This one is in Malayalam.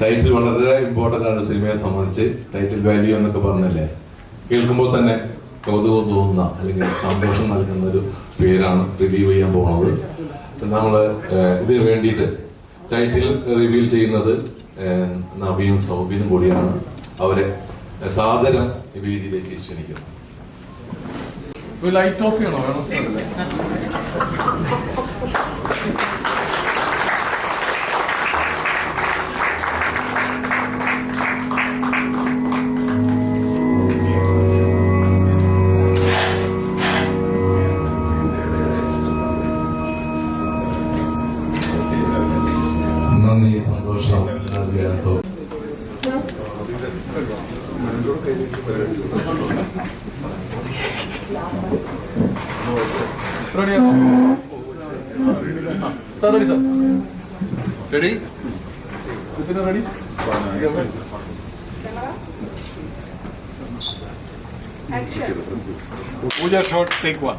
ടൈറ്റിൽ വളരെ ഇമ്പോർട്ടന്റ് ആണ് സിനിമയെ സംബന്ധിച്ച്. ടൈറ്റിൽ വാല്യൂ എന്നൊക്കെ പറഞ്ഞല്ലേ? കേൾക്കുമ്പോൾ തന്നെ കൗതുകം തോന്നുന്ന അല്ലെങ്കിൽ സന്തോഷം നൽകുന്ന ഒരു പേരാണ് റിവ്യൂ ചെയ്യാൻ പോകുന്നത്. നമ്മൾ ഇതിന് വേണ്ടിയിട്ട് ടൈറ്റിൽ റിവീൽ ചെയ്യുന്നത് നബിയും സൗബിനും കൂടിയാണ്. അവരെ സാദരം വേദിയിലേക്ക് ക്ഷണിക്കുന്നു. ഒരു ലൈറ്റ് ഓഫ് ചെയ്യണോ? നന്ദി സന്തോഷം നൽകിയ സൗ റെഡിയാണോ Sir ready sir. Ready ready pooja shot take one